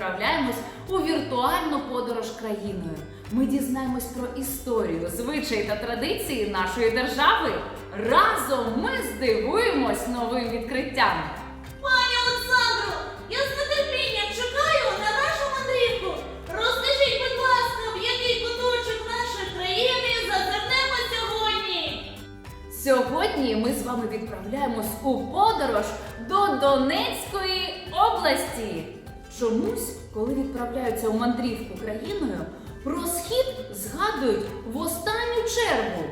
відправляємось у віртуальну подорож країною. Ми дізнаємось про історію, звичаї та традиції нашої держави. Разом ми здивуємось новим відкриттям. Пані Олександро, я з нетерпінням чекаю на нашу мандрівку. Розкажіть, будь ласка, в який куточок нашої країни зазирнемо сьогодні? Сьогодні ми з вами відправляємось у подорож до Донецької області. Чомусь, коли відправляються у мандрівку країною, про схід згадують в останню чергу.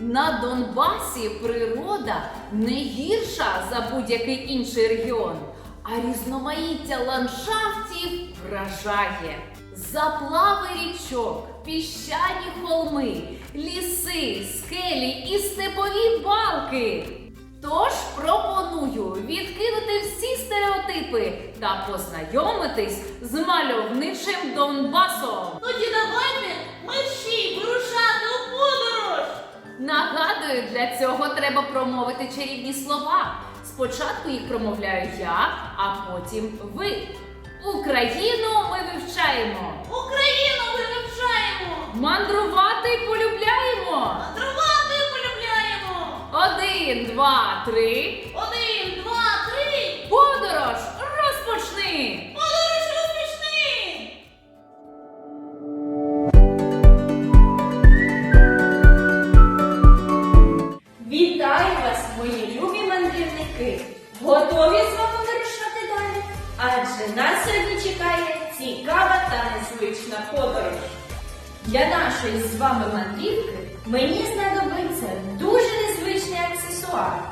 На Донбасі природа не гірша за будь-який інший регіон, а різноманіття ландшафтів вражає. Заплави річок, піщані холми, ліси, скелі і степові балки. Тож пропоную відкинути всі стереотипи та познайомитись з мальовничим Донбасом. Тоді давайте мерщій вирушати у подорож! Нагадую, для цього треба промовити чарівні слова. Спочатку їх промовляю я, а потім ви. Україну ми вивчаємо. Україну ми вивчаємо! Мандрувати полюбляємо. Один, два, три. Один, два, три! Подорож розпочни! Подорож розпочни! Вітаю вас, мої любі мандрівники! Готові з вами вирушати далі? Адже нас сьогодні чекає цікава та незвична подорож. Для нашої з вами мандрівки мені знадобиться дуже аксесуар.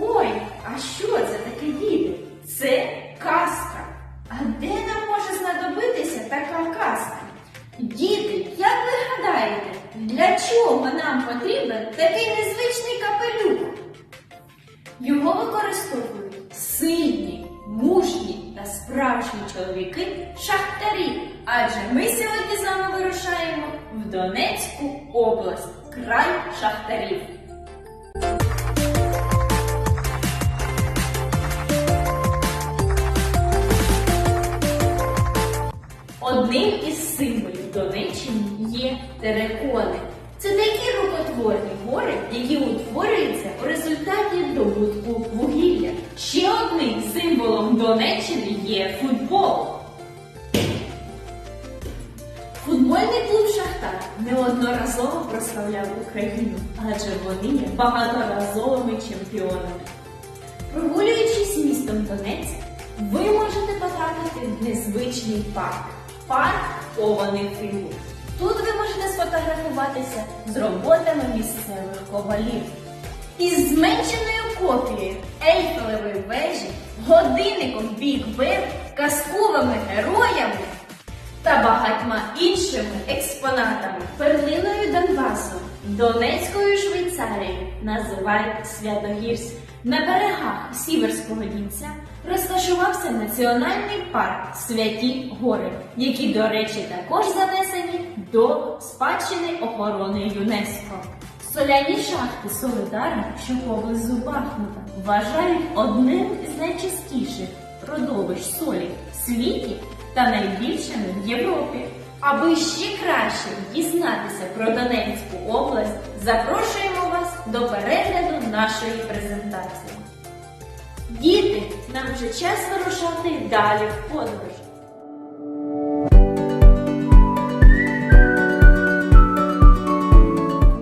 Ой, а що це таке діти? Це каска. А де нам може знадобитися така каска? Діти, як ви гадаєте, для чого нам потрібен такий незвичний капелюх? Його використовують сильні, мужні та справжні чоловіки шахтарі. Адже ми сьогодні з вами вирушаємо в Донецьку область, край шахтарів. Одним із символів Донеччини є терекони. Це такі рукотворні гори, які утворюються у результаті добутку вугілля. Ще одним символом Донеччини є футбол. Футбольний клуб Шахтар неодноразово прославляв Україну, адже вони є багаторазовими чемпіонами. Прогулюючись містом Донецьк, ви можете потрапити в незвичний парк парк кованих фігур. Тут ви можете сфотографуватися з роботами місцевих ковалів. Із зменшеною копією Ейфелевої вежі, годинником Біг Бен, казковими героями та багатьма іншими експонатами. Перлиною Донбасу, Донецькою Швейцарією називають Святогірськ. На берегах Сіверського Дінця розташувався національний парк Святі Гори, які, до речі, також занесені до спадщини охорони ЮНЕСКО. Соляні шахти Солидара, що поблизу Бахмута, вважають одним із найчастіших родовищ солі в світі та найбільшими в Європі. Аби ще краще дізнатися про Донецьку область, запрошуємо вас до перегляду нашої презентації. Діти, нам вже час вирушати далі в подорож.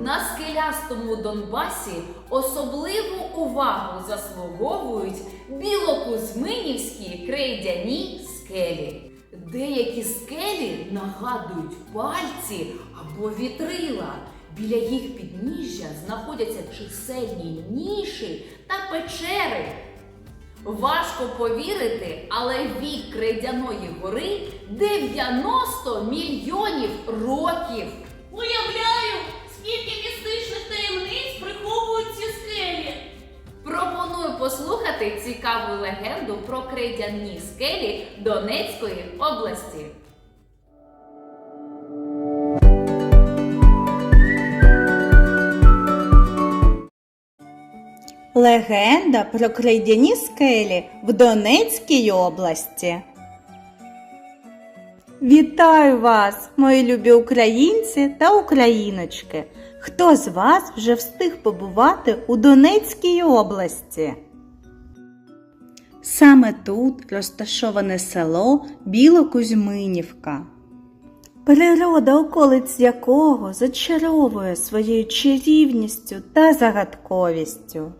На скелястому Донбасі особливу увагу заслуговують білокузьминівські крейдяні скелі. Деякі скелі нагадують пальці або вітрила. Біля їх підніжжя знаходяться чисельні ніші та печери. Важко повірити, але вік крейдяної гори 90 мільйонів років. Уявляю, скільки містичних послухати цікаву легенду про крейдяні скелі Донецької області. Легенда про крейдяні скелі в Донецькій області. Вітаю вас, мої любі українці та україночки! Хто з вас вже встиг побувати у Донецькій області? Саме тут розташоване село Білокузьминівка. Природа околиць якого зачаровує своєю чарівністю та загадковістю.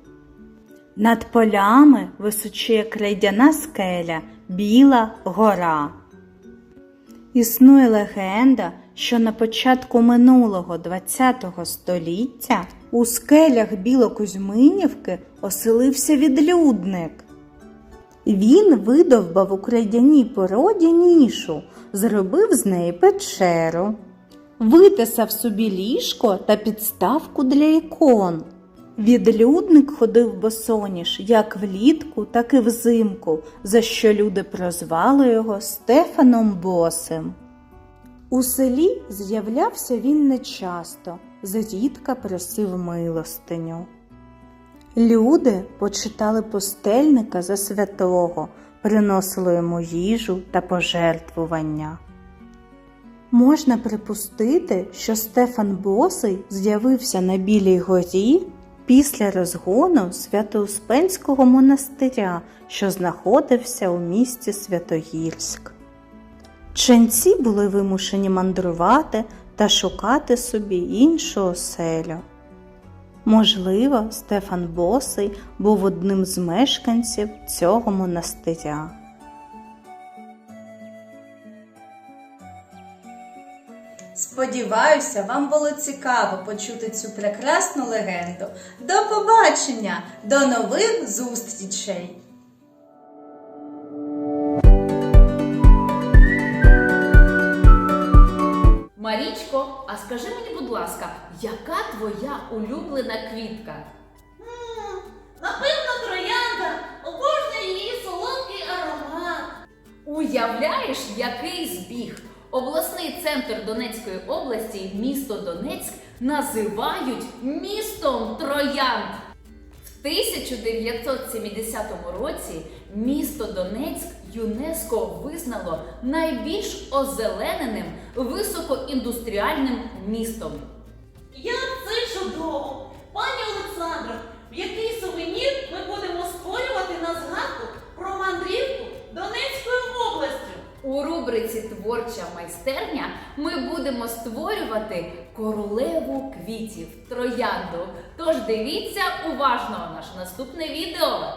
Над полями височує крейдяна скеля Біла гора. Існує легенда, що на початку минулого ХХ століття у скелях Білокузьминівки оселився відлюдник. Він видовбав у крейдяній породі нішу, зробив з неї печеру, витисав собі ліжко та підставку для ікон. Відлюдник ходив босоніж як влітку, так і взимку, за що люди прозвали його Стефаном Босим. У селі з'являвся він нечасто, зрідка просив милостиню. Люди почитали пустельника за святого, приносили йому їжу та пожертвування. Можна припустити, що Стефан Босий з'явився на Білій горі після розгону Свято-Успенського монастиря, що знаходився у місті Святогірськ. Ченці були вимушені мандрувати та шукати собі іншу оселю. Можливо, Стефан Босий був одним з мешканців цього монастиря. Сподіваюся, вам було цікаво почути цю прекрасну легенду. До побачення, до нових зустрічей! Марічко, а скажи мені, ласка, яка твоя улюблена квітка? М, Напевно, троянда. Обожнюю її солодкий аромат. Уявляєш, який збіг? Обласний центр Донецької області, місто Донецьк, називають містом Троянд. В 1970 році місто Донецьк ЮНЕСКО визнало найбільш озелененим високоіндустріальним містом. Як це чудово! Пані Олександро, в який сувенір ми будемо створювати на згадку про мандрівку Донецькою областю? У рубриці Творча майстерня ми будемо створювати королеву квітів троянду. Тож дивіться уважно наше наступне відео.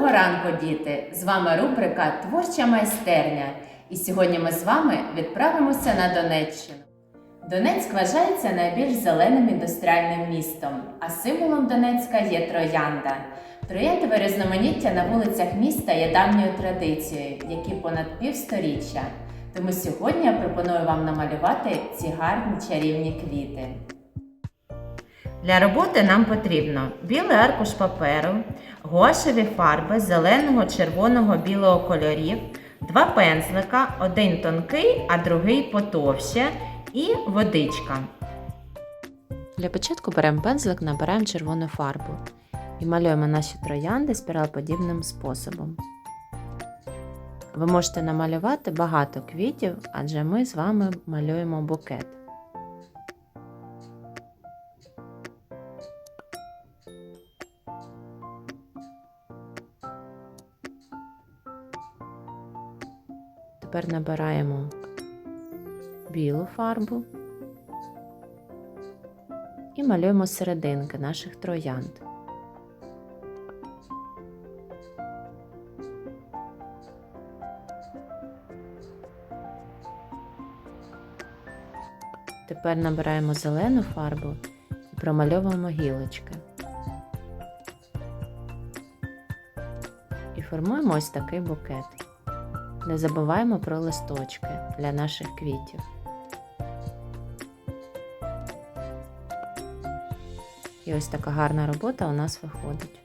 Доброго ранку, діти! З вами рубрика Творча майстерня. І сьогодні ми з вами відправимося на Донеччину. Донецьк вважається найбільш зеленим індустріальним містом, а символом Донецька є троянда. Трояндове різноманіття на вулицях міста є давньою традицією, які понад півсторіччя. Тому сьогодні я пропоную вам намалювати ці гарні чарівні квіти. Для роботи нам потрібно білий аркуш паперу, гуашеві фарби зеленого, червоного, білого кольорів, два пензлика, один тонкий, а другий потовще і водичка. Для початку беремо пензлик, набираємо червону фарбу і малюємо наші троянди спіралподібним способом. Ви можете намалювати багато квітів, адже ми з вами малюємо букет. Тепер набираємо білу фарбу і малюємо серединки наших троянд. Тепер набираємо зелену фарбу і промальовуємо гілочки. І формуємо ось такий букет. Не забуваємо про листочки для наших квітів. І ось така гарна робота у нас виходить.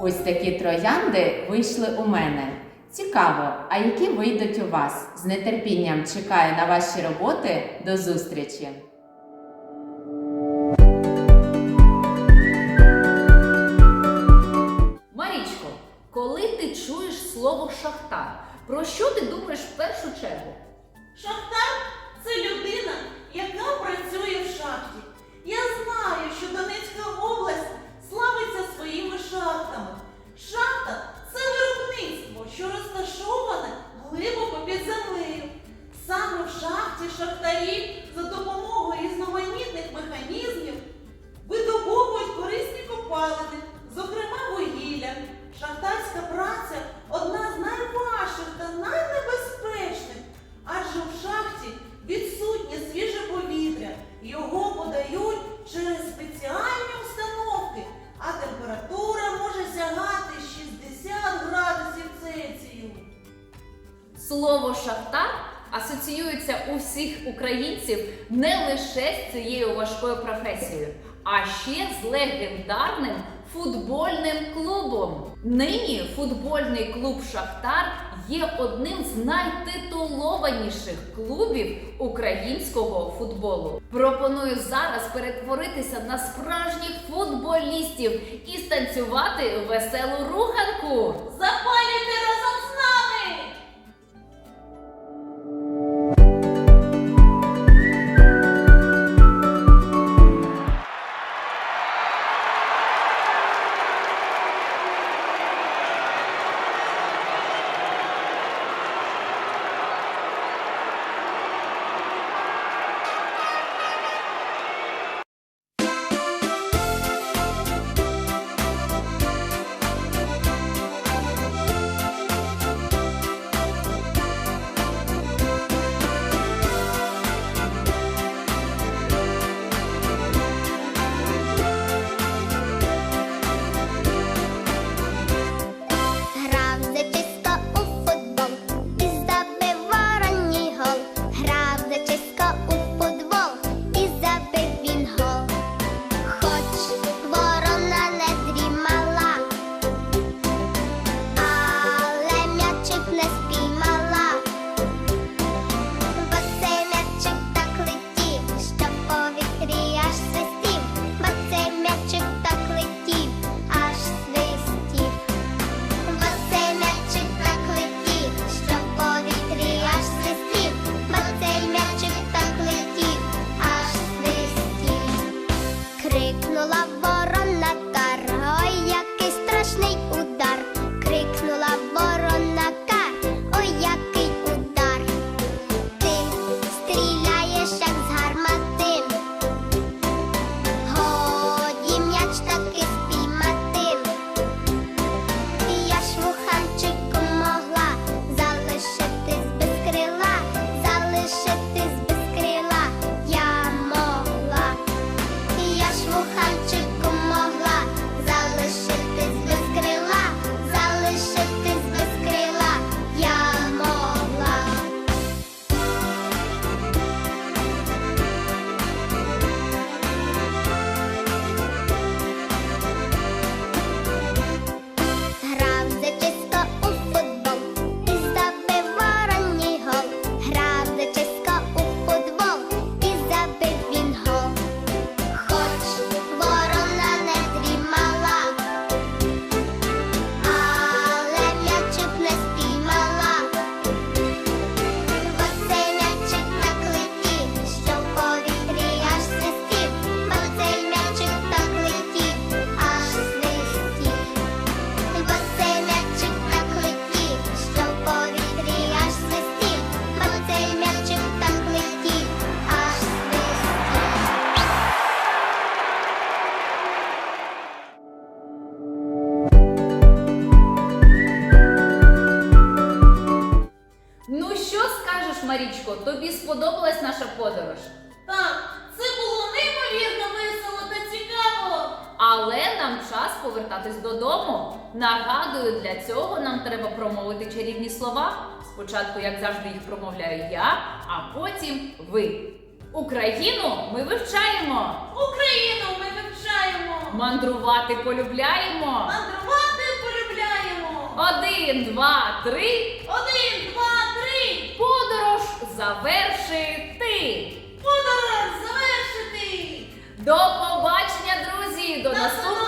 Ось такі троянди вийшли у мене. Цікаво, а які вийдуть у вас? З нетерпінням чекаю на ваші роботи. До зустрічі! Марічко, коли ти чуєш слово шахтар, про що ти думаєш в першу чергу? Шахтар це людина, яка працює в шахті. Я знаю, що Донецька область славиться своїми шахтами. Шахта що розташоване глибоко під землею. Саме в шахті шахтарі за допомогою різноманітних механізмів видобовують корисні копалини, зокрема вугілля. Шахтарська праця одна з українців не лише з цією важкою професією, а ще з легендарним футбольним клубом. Нині футбольний клуб Шахтар є одним з найтитулованіших клубів українського футболу. Пропоную зараз перетворитися на справжніх футболістів і станцювати веселу руханку. Запалюйте але для цього нам треба промовити чарівні слова. Спочатку, як завжди, їх промовляю я, а потім ви. Україну ми вивчаємо! Україну ми вивчаємо! Мандрувати полюбляємо! Мандрувати полюбляємо! Один, два, три! Один, два, три! Подорож завершити! Подорож завершити! До побачення, друзі! До наступного!